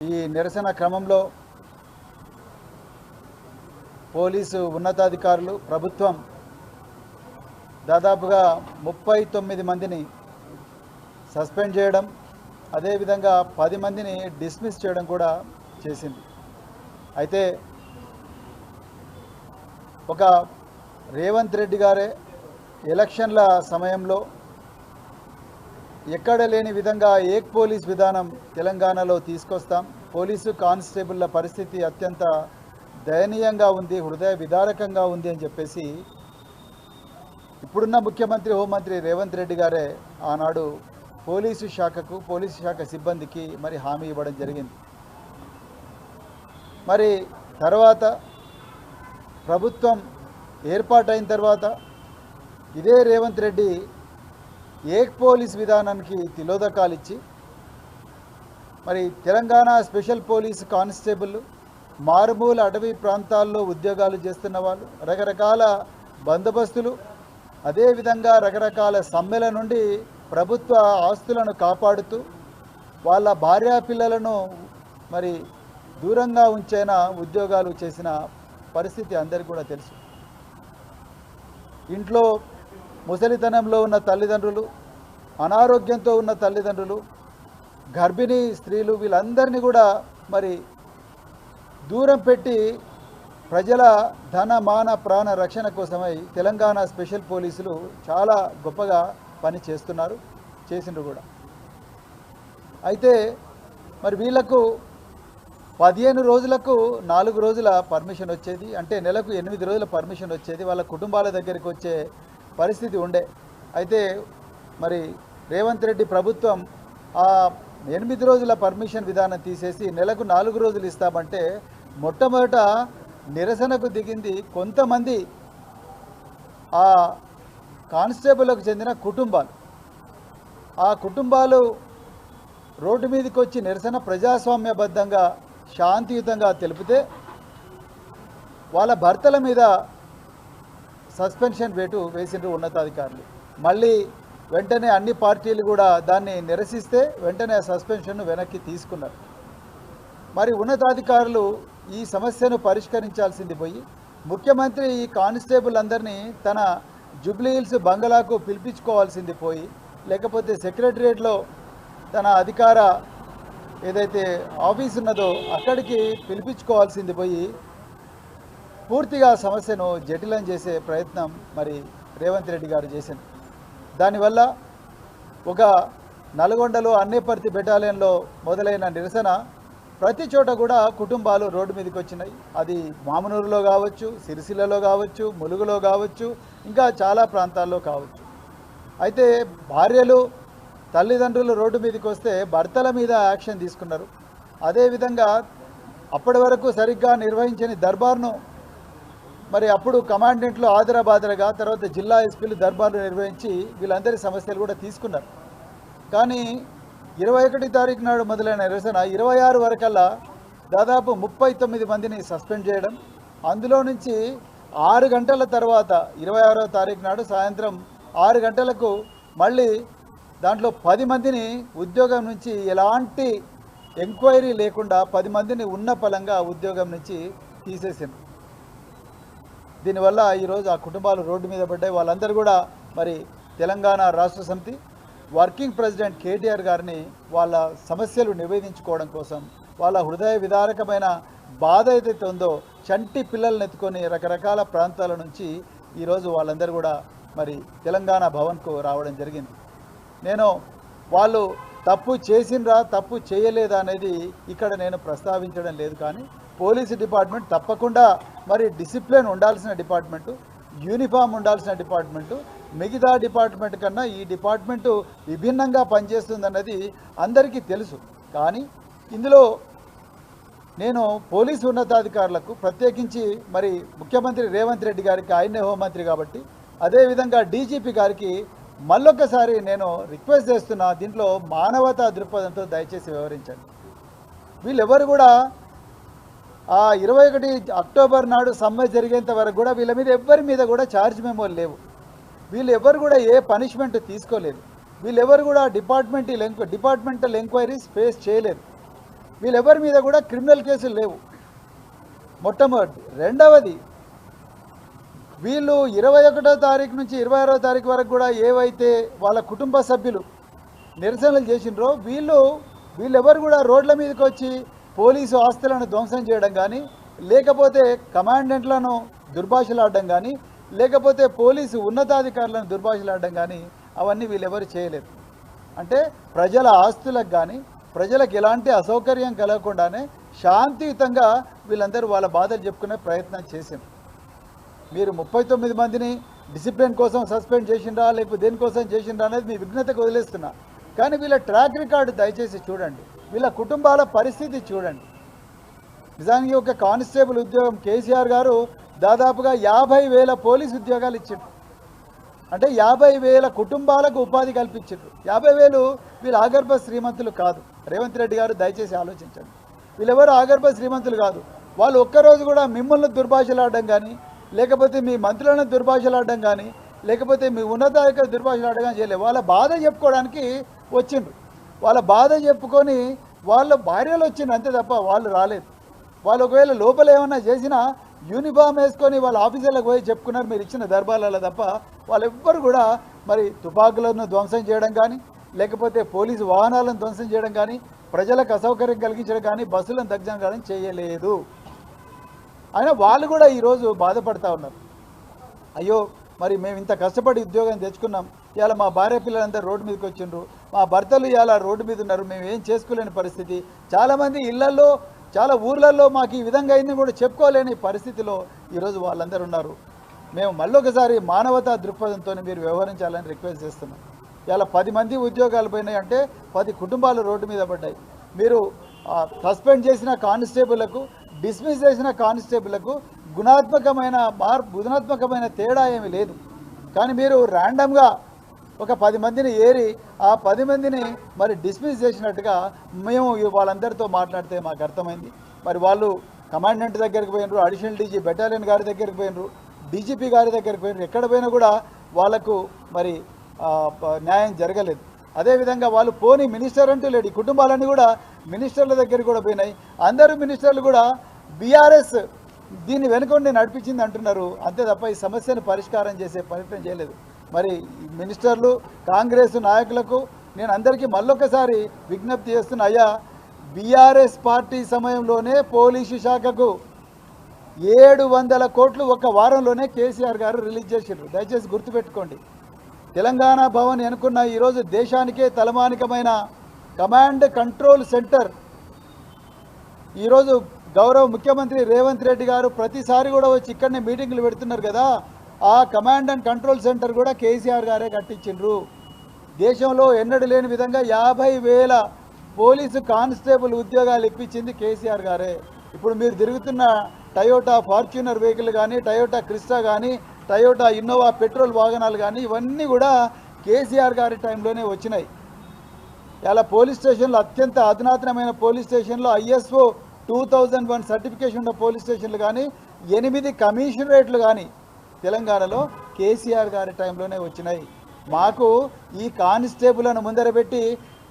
ఈ నిరసన క్రమంలో పోలీసు ఉన్నతాధికారులు ప్రభుత్వం దాదాపుగా ముప్పై తొమ్మిది మందిని సస్పెండ్ చేయడం అదేవిధంగా పది మందిని డిస్మిస్ చేయడం కూడా చేసింది. అయితే ఒక రేవంత్ రెడ్డి గారే ఎలక్షన్ల సమయంలో ఎక్కడ లేని విధంగా ఏక్ పోలీస్ విధానం తెలంగాణలో తీసుకొస్తాం. పోలీసు కానిస్టేబుల్ల పరిస్థితి అత్యంత దయనీయంగా ఉంది హృదయ విదారకంగా ఉంది అని చెప్పేసి ఇప్పుడున్న ముఖ్యమంత్రి హోంమంత్రి రేవంత్ రెడ్డి గారే ఆనాడు పోలీసు శాఖకు పోలీసు శాఖ సిబ్బందికి మరి హామీ ఇవ్వడం జరిగింది. మరి తర్వాత ప్రభుత్వం ఏర్పాటైన తర్వాత ఇదే రేవంత్ రెడ్డి ఏక్ పోలీస్ విధానానికి తిలోదకాలు ఇచ్చి మరి తెలంగాణ స్పెషల్ పోలీస్ కానిస్టేబుల్ మారుమూల అటవీ ప్రాంతాల్లో ఉద్యోగాలు చేస్తున్న వాళ్ళు రకరకాల బందోబస్తులు అదేవిధంగా రకరకాల సమ్మెల నుండి ప్రభుత్వ ఆస్తులను కాపాడుతూ వాళ్ళ భార్యా పిల్లలను మరి దూరంగా ఉంచైన ఉద్యోగాలు చేసిన పరిస్థితి అందరికీ కూడా తెలుసు. ఇంట్లో ముసలితనంలో ఉన్న తల్లిదండ్రులు అనారోగ్యంతో ఉన్న తల్లిదండ్రులు గర్భిణీ స్త్రీలు వీళ్ళందరినీ కూడా మరి దూరం పెట్టి ప్రజల ధన మాన ప్రాణ రక్షణ కోసమై తెలంగాణ స్పెషల్ పోలీసులు చాలా గొప్పగా పని చేస్తున్నారు చేసిండ్రు కూడా. అయితే మరి వీళ్ళకు పదిహేను రోజులకు నాలుగు రోజుల పర్మిషన్ వచ్చేది అంటే నెలకు ఎనిమిది రోజుల పర్మిషన్ వచ్చేది వాళ్ళ కుటుంబాల దగ్గరికి వచ్చే పరిస్థితి ఉండే. అయితే మరి రేవంత్ రెడ్డి ప్రభుత్వం ఆ ఎనిమిది రోజుల పర్మిషన్ విధానం తీసేసి నెలకు నాలుగు రోజులు ఇస్తామంటే మొట్టమొదట నిరసనకు దిగింది కొంతమంది ఆ కానిస్టేబుల్కు చెందిన కుటుంబాలు. ఆ కుటుంబాలు రోడ్డు మీదకి వచ్చి నిరసన ప్రజాస్వామ్యబద్ధంగా శాంతియుతంగా తెలిపితే వాళ్ళ భర్తల మీద సస్పెన్షన్ వేటు వేసిండ్రు ఉన్నతాధికారులు. మళ్ళీ వెంటనే అన్ని పార్టీలు కూడా దాన్ని నిరసిస్తే వెంటనే ఆ సస్పెన్షన్ను వెనక్కి తీసుకున్నారు. మరి ఉన్నతాధికారులు ఈ సమస్యను పరిష్కరించాల్సింది పోయి ముఖ్యమంత్రి ఈ కానిస్టేబుల్ అందరినీ తన జూబ్లీ హిల్స్ బంగళాకు పిలిపించుకోవాల్సింది పోయి లేకపోతే సెక్రటరియట్లో తన అధికార ఏదైతే ఆఫీస్ ఉన్నదో అక్కడికి పిలిపించుకోవాల్సింది పోయి పూర్తిగా సమస్యను జటిలం చేసే ప్రయత్నం మరి రేవంత్ రెడ్డి గారు చేసింది. దానివల్ల ఒక నల్గొండలో అన్నేపర్తి బెటాలియన్లో మొదలైన నిరసన ప్రతి చోట కూడా కుటుంబాలు రోడ్డు మీదకి వచ్చినాయి. అది మామనూరులో కావచ్చు సిరిసిల్లలో కావచ్చు ములుగులో కావచ్చు ఇంకా చాలా ప్రాంతాల్లో కావచ్చు. అయితే భార్యలు తల్లిదండ్రులు రోడ్డు మీదకి వస్తే భర్తల మీద యాక్షన్ తీసుకున్నారు. అదేవిధంగా అప్పటి వరకు సరిగ్గా నిర్వహించని దర్బార్ను మరి అప్పుడు కమాండెంట్లు ఆదరాబాదరగా తర్వాత జిల్లా ఎస్పీలు దర్బార్లు నిర్వహించి వీళ్ళందరి సమస్యలు కూడా తీసుకున్నారు. కానీ ఇరవై ఒకటి తారీఖు నాడు మొదలైన నిరసన ఇరవై ఆరు వరకల్లా దాదాపు ముప్పై తొమ్మిది మందిని సస్పెండ్ చేయడం అందులో నుంచి ఆరు గంటల తర్వాత ఇరవై ఆరో తారీఖు నాడు సాయంత్రం ఆరు గంటలకు మళ్ళీ దాంట్లో పది మందిని ఉద్యోగం నుంచి ఎలాంటి ఎంక్వైరీ లేకుండా పది మందిని ఉన్న పలంగా ఉద్యోగం నుంచి తీసేసింది దీనివల్ల ఈరోజు ఆ కుటుంబాలు రోడ్డు మీద పడ్డాయి. వాళ్ళందరూ కూడా మరి తెలంగాణ రాష్ట్ర సమితి వర్కింగ్ ప్రెసిడెంట్ కేటీఆర్ గారిని వాళ్ళ సమస్యలు నివేదించుకోవడం కోసం వాళ్ళ హృదయ విదారకమైన బాధ ఏదైతే ఉందో చంటి పిల్లల్ని ఎత్తుకొని రకరకాల ప్రాంతాల నుంచి ఈరోజు వాళ్ళందరూ కూడా మరి తెలంగాణ భవన్కు రావడం జరిగింది. నేను వాళ్ళు తప్పు చేసిండ్రా తప్పు చేయలేదా అనేది ఇక్కడ నేను ప్రస్తావించడం లేదు కానీ పోలీసు డిపార్ట్మెంట్ తప్పకుండా మరి డిసిప్లిన్ ఉండాల్సిన డిపార్ట్మెంటు యూనిఫామ్ ఉండాల్సిన డిపార్ట్మెంటు మిగతా డిపార్ట్మెంట్ కన్నా ఈ డిపార్ట్మెంటు విభిన్నంగా పనిచేస్తుందన్నది అందరికీ తెలుసు. కానీ ఇందులో నేను పోలీసు ఉన్నతాధికారులకు ప్రత్యేకించి మరి ముఖ్యమంత్రి రేవంత్ రెడ్డి గారికి ఆయనే హోంమంత్రి కాబట్టి అదేవిధంగా డీజీపీ గారికి మళ్ళొక్కసారి నేను రిక్వెస్ట్ చేస్తున్నా దీంట్లో మానవతా దృక్పథంతో దయచేసి వివరించండి. వీళ్ళెవరు కూడా ఆ ఇరవై ఒకటి అక్టోబర్ నాడు సమ్మె జరిగేంత వరకు కూడా వీళ్ళ మీద ఎవ్వరి మీద కూడా ఛార్జ్ మెమోలు లేవు. వీళ్ళు ఎవరు కూడా ఏ పనిష్మెంట్ తీసుకోలేదు. వీళ్ళెవరు కూడా డిపార్ట్మెంట్ డిపార్ట్మెంటల్ ఎంక్వైరీస్ ఫేస్ చేయలేదు. వీళ్ళెవరి మీద కూడా క్రిమినల్ కేసులు లేవు. మొట్టమొదటి రెండవది వీళ్ళు ఇరవై ఒకటో తారీఖు నుంచి ఇరవై ఆరో తారీఖు వరకు కూడా ఏవైతే వాళ్ళ కుటుంబ సభ్యులు నిరసనలు చేసిండ్రో వీళ్ళు వీళ్ళెవరు కూడా రోడ్ల మీదకి వచ్చి పోలీసు ఆస్తులను ధ్వంసం చేయడం కానీ లేకపోతే కమాండెంట్లను దుర్భాషలాడడం కానీ లేకపోతే పోలీసు ఉన్నతాధికారులను దుర్భాషలాడడం కానీ అవన్నీ వీళ్ళెవరు చేయలేదు అంటే ప్రజల ఆస్తులకు కానీ ప్రజలకు ఎలాంటి అసౌకర్యం కలగకుండానే శాంతియుతంగా వీళ్ళందరూ వాళ్ళ బాధలు చెప్పుకునే ప్రయత్నం చేసింది మీరు ముప్పై తొమ్మిది మందిని డిసిప్లిన్ కోసం సస్పెండ్ చేసిండ్రా లేకపోతే దేనికోసం చేసిండ్రా అనేది మీ విఘ్నతకు వదిలేస్తున్నా. కానీ వీళ్ళ ట్రాక్ రికార్డు దయచేసి చూడండి. వీళ్ళ కుటుంబాల పరిస్థితి చూడండి. నిజానికి ఒక కానిస్టేబుల్ ఉద్యోగం కేసీఆర్ గారు దాదాపుగా యాభై వేల పోలీస్ ఉద్యోగాలు ఇచ్చారు అంటే యాభై వేల కుటుంబాలకు ఉపాధి కల్పించారు యాభై వేలు వీళ్ళు ఆగర్భ శ్రీమంతులు కాదు. రేవంత్ రెడ్డి గారు దయచేసి ఆలోచించండి. వీళ్ళెవరు ఆగర్భ శ్రీమంతులు కాదు. వాళ్ళు ఒక్కరోజు కూడా మిమ్మల్ని దుర్భాషలాడడం కానీ లేకపోతే మీ మంత్రులను దుర్భాషలాడడం కానీ లేకపోతే మీ ఉన్నతాధికారులు దుర్భాషలాడడం కానీ చేయలేదు. వాళ్ళ బాధ చెప్పుకోవడానికి వచ్చిండ్రు. వాళ్ళ బాధ చెప్పుకొని వాళ్ళ భార్యలు వచ్చింది అంతే తప్ప వాళ్ళు రాలేదు. వాళ్ళు ఒకవేళ లోపల ఏమన్నా చేసినా యూనిఫామ్ వేసుకొని వాళ్ళ ఆఫీసర్లకు పోయి చెప్పుకున్నారు మీరు ఇచ్చిన దర్బార్లలో తప్ప వాళ్ళెవ్వరు కూడా మరి తుపాకులను ధ్వంసం చేయడం కానీ లేకపోతే పోలీసు వాహనాలను ధ్వంసం చేయడం కానీ ప్రజలకు అసౌకర్యం కలిగించడం కానీ బస్సులను దగ్ధం కానీ చేయలేదు. అయినా వాళ్ళు కూడా ఈరోజు బాధపడతా ఉన్నారు. అయ్యో మరి మేము ఇంత కష్టపడి ఉద్యోగం తెచ్చుకున్నాం. ఇవాళ మా భార్య పిల్లలందరూ రోడ్డు మీదకి వచ్చిండ్రు. మా భర్తలు ఇవాళ రోడ్డు మీద ఉన్నారు. మేము ఏం చేసుకోలేని పరిస్థితి. చాలామంది ఇళ్ళలో చాలా ఊర్లలో మాకు ఈ విధంగా అయింది కూడా చెప్పుకోలేని పరిస్థితిలో ఈరోజు వాళ్ళందరూ ఉన్నారు. మేము మళ్ళొకసారి మానవతా దృక్పథంతో మీరు వ్యవహరించాలని రిక్వెస్ట్ చేస్తున్నాం. ఇలా పది మంది ఉద్యోగాలు పోయినాయి అంటే పది కుటుంబాలు రోడ్డు మీద పడ్డాయి. మీరు సస్పెండ్ చేసిన కానిస్టేబుల్లకు డిస్మిస్ చేసిన కానిస్టేబుల్లకు గుణాత్మకమైన మార్పు గుణాత్మకమైన తేడా ఏమీ లేదు. కానీ మీరు ర్యాండమ్గా ఒక పది మందిని ఏరి ఆ పది మందిని మరి డిస్మిస్ చేసినట్టుగా మేము వాళ్ళందరితో మాట్లాడితే మాకు అర్థమైంది. మరి వాళ్ళు కమాండెంట్ దగ్గరికి పోయినరు అడిషనల్ డీజీ బెటాలియన్ గారి దగ్గరికి పోయినరు డీజీపీ గారి దగ్గరికి పోయినరు ఎక్కడ పోయినా కూడా వాళ్ళకు మరి న్యాయం జరగలేదు. అదేవిధంగా వాళ్ళు పోని మినిస్టర్ అంటూ లేడు ఈ కుటుంబాలన్నీ కూడా మినిస్టర్ల దగ్గరికి కూడా పోయినాయి. అందరూ మినిస్టర్లు కూడా బీఆర్ఎస్ దీన్ని వెనుకొండి నడిపించింది అంటున్నారు. అంతే తప్ప ఈ సమస్యను పరిష్కారం చేసే ప్రయత్నం చేయలేదు. మరి మినిస్టర్లు కాంగ్రెస్ నాయకులకు నేను అందరికీ మళ్ళొకసారి విజ్ఞప్తి చేస్తున్న అయ్యా బీఆర్ఎస్ పార్టీ సమయంలోనే పోలీసు శాఖకు ఏడు వందల కోట్లు ఒక వారంలోనే కేసీఆర్ గారు రిలీజ్ చేసిండ్రు. దయచేసి గుర్తుపెట్టుకోండి. తెలంగాణ భవన్ అనుకున్న ఈరోజు దేశానికే తలమానికమైన కమాండ్ కంట్రోల్ సెంటర్. ఈరోజు గౌరవ ముఖ్యమంత్రి రేవంత్ రెడ్డి గారు ప్రతిసారి కూడా వచ్చి ఇక్కడనే మీటింగ్లు పెడుతున్నారు కదా. ఆ కమాండ్ అండ్ కంట్రోల్ సెంటర్ కూడా కేసీఆర్ గారే కట్టించిండ్రు. దేశంలో ఎన్నడూ లేని విధంగా యాభై వేల పోలీసు కానిస్టేబుల్ ఉద్యోగాలు ఇప్పించింది కేసీఆర్ గారే. ఇప్పుడు మీరు తిరుగుతున్న టయోటా ఫార్చ్యూనర్ వెహికల్ కానీ టయోటా క్రిస్టా కానీ టయోటా ఇన్నోవా పెట్రోల్ వాహనాలు కానీ ఇవన్నీ కూడా కేసీఆర్ గారి టైంలోనే వచ్చినాయి. ఇలా పోలీస్ స్టేషన్లో అత్యంత అధునాతనమైన పోలీస్ స్టేషన్లో ISO two thousand one certification ఉన్న పోలీస్ స్టేషన్లు కానీ ఎనిమిది కమిషనరేట్లు కానీ తెలంగాణలో కేసీఆర్ గారి టైంలోనే వచ్చినాయి. మాకు ఈ కానిస్టేబుల్ను ముందర పెట్టి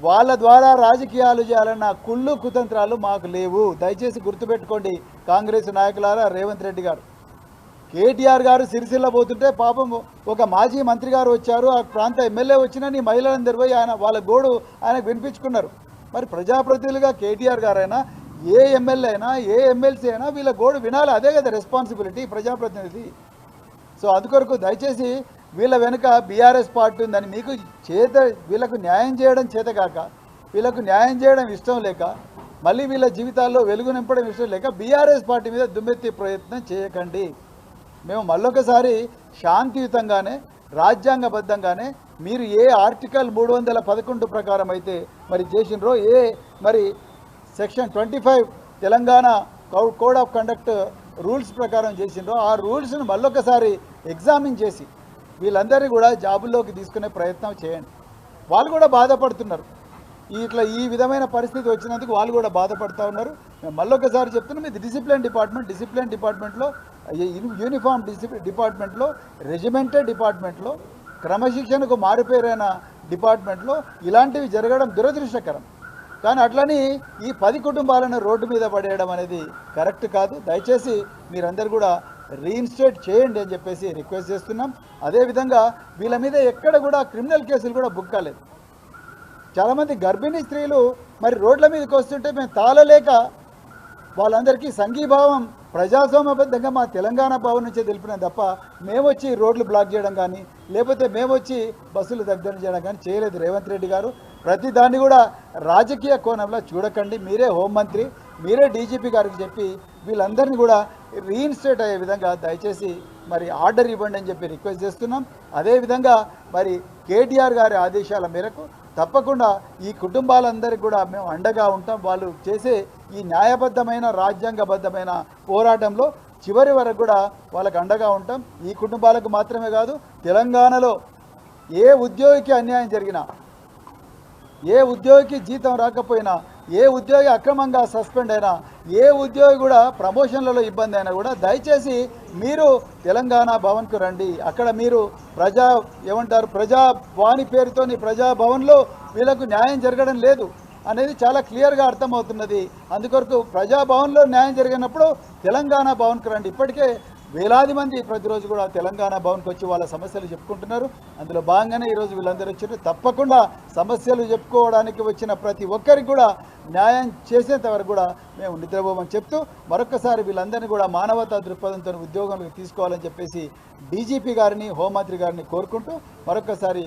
వాళ్ళ ద్వారా రాజకీయాలు చేయాలన్న కుళ్ళు కుతంత్రాలు మాకు లేవు. దయచేసి గుర్తుపెట్టుకోండి కాంగ్రెస్ నాయకులారా రేవంత్ రెడ్డి గారు. కేటీఆర్ గారు సిరిసిల్ల పోతుంటే పాపం ఒక మాజీ మంత్రి గారు వచ్చారు. ఆ ప్రాంత ఎమ్మెల్యే వచ్చినని మహిళలందరూ పోయి ఆయన వాళ్ళ గోడు ఆయనకు వినిపించుకున్నారు. మరి ప్రజాప్రతినిధులుగా కేటీఆర్ గారైనా ఏ ఎమ్మెల్యే అయినా ఏ ఎమ్మెల్సీ అయినా వీళ్ళ గోడు వినాలి. అదే కదా రెస్పాన్సిబిలిటీ ప్రజాప్రతినిధి. సో అందుకొరకు దయచేసి వీళ్ళ వెనుక బీఆర్ఎస్ పార్టీ ఉందని మీకు చేత వీళ్ళకు న్యాయం చేయడం చేతగాక వీళ్ళకు న్యాయం చేయడం ఇష్టం లేక మళ్ళీ వీళ్ళ జీవితాల్లో వెలుగు నింపడం ఇష్టం లేక బీఆర్ఎస్ పార్టీ మీద దుమ్మెత్తి ప్రయత్నం చేయకండి. మేము మళ్ళొకసారి శాంతియుతంగానే రాజ్యాంగబద్ధంగానే మీరు ఏ ఆర్టికల్ మూడు వందల పదకొండు ప్రకారం అయితే మరి చేసినరో ఏ మరి section twenty five Telangana code of conduct rules ప్రకారం చేసిండ్రో ఆ రూల్స్ను మళ్ళొకసారి ఎగ్జామిన్ చేసి వీళ్ళందరినీ కూడా జాబుల్లోకి తీసుకునే ప్రయత్నం చేయండి. వాళ్ళు కూడా బాధపడుతున్నారు. ఇట్లా ఈ విధమైన పరిస్థితి వచ్చినందుకు వాళ్ళు కూడా బాధపడుతూ ఉన్నారు. మేము మళ్ళొకసారి చెప్తున్నాం ఇది డిసిప్లిన్ డిపార్ట్మెంట్ డిసిప్లిన్ డిపార్ట్మెంట్లో యూనిఫామ్ డిసిప్లిన్ డిపార్ట్మెంట్లో రెజిమెంటెడ్ డిపార్ట్మెంట్లో క్రమశిక్షణకు మారిపోయిన డిపార్ట్మెంట్లో ఇలాంటివి జరగడం దురదృష్టకరం. కానీ అట్లని ఈ పది కుటుంబాలను రోడ్డు మీద పడేయడం అనేది కరెక్ట్ కాదు. దయచేసి మీరందరూ కూడా రీఇన్స్టేట్ చేయండి అని చెప్పేసి రిక్వెస్ట్ చేస్తున్నాం. అదేవిధంగా వీళ్ళ మీద ఎక్కడ కూడా క్రిమినల్ కేసులు కూడా బుక్ కాలేదు. చాలామంది గర్భిణీ స్త్రీలు మరి రోడ్ల మీదకి వస్తుంటే మేము తాళలేక వాళ్ళందరికీ సంఘీభావం ప్రజాస్వామ్యబద్ధంగా మా తెలంగాణ భవన్ నుంచే తెలిపినాం తప్ప మేము వచ్చి రోడ్లు బ్లాక్ చేయడం కానీ లేకపోతే మేము వచ్చి బస్సులు దగ్గర చేయడం కానీ చేయలేదు రేవంత్ రెడ్డి గారు. ప్రతి దాన్ని కూడా రాజకీయ కోణంలో చూడకండి. మీరే హోంమంత్రి మీరే డీజీపీ గారికి చెప్పి వీళ్ళందరినీ కూడా రీఇన్స్టేట్ అయ్యే విధంగా దయచేసి మరి ఆర్డర్ ఇవ్వండి అని చెప్పి రిక్వెస్ట్ చేస్తున్నాం. అదేవిధంగా మరి కేటీఆర్ గారి ఆదేశాల మేరకు తప్పకుండా ఈ కుటుంబాలందరికీ కూడా మేము అండగా ఉంటాం. వాళ్ళు చేసే ఈ న్యాయబద్ధమైన రాజ్యాంగబద్ధమైన పోరాటంలో చివరి వరకు కూడా వాళ్ళకు అండగా ఉంటాం. ఈ కుటుంబాలకు మాత్రమే కాదు తెలంగాణలో ఏ ఉద్యోగికి అన్యాయం జరిగినా ఏ ఉద్యోగికి జీతం రాకపోయినా ఏ ఉద్యోగి అక్రమంగా సస్పెండ్ అయినా ఏ ఉద్యోగి కూడా ప్రమోషన్లలో ఇబ్బంది అయినా కూడా దయచేసి మీరు తెలంగాణ భవన్కు రండి. అక్కడ మీరు ప్రజా ఏమంటారు ప్రజావాణి పేరుతోని ప్రజాభవన్లో వీళ్ళకు న్యాయం జరగడం లేదు అనేది చాలా క్లియర్గా అర్థమవుతున్నది. అందుకొరకు ప్రజాభవన్లో న్యాయం జరిగినప్పుడు తెలంగాణ భవన్కు రండి. ఇప్పటికే వేలాది మంది ప్రతిరోజు కూడా తెలంగాణ భవన్కి వచ్చి వాళ్ళ సమస్యలు చెప్పుకుంటున్నారు. అందులో భాగంగానే ఈరోజు వీళ్ళందరూ వచ్చారు తప్పకుండా సమస్యలు చెప్పుకోవడానికి వచ్చిన ప్రతి ఒక్కరికి కూడా న్యాయం చేసేంత వరకు కూడా మేము నిద్రపోమని చెప్తూ మరొకసారి వీళ్ళందరినీ కూడా మానవతా దృక్పథంతో ఉద్యోగంలోకి తీసుకోవాలని చెప్పేసి డీజీపీ గారిని హోంమంత్రి గారిని కోరుకుంటూ మరొకసారి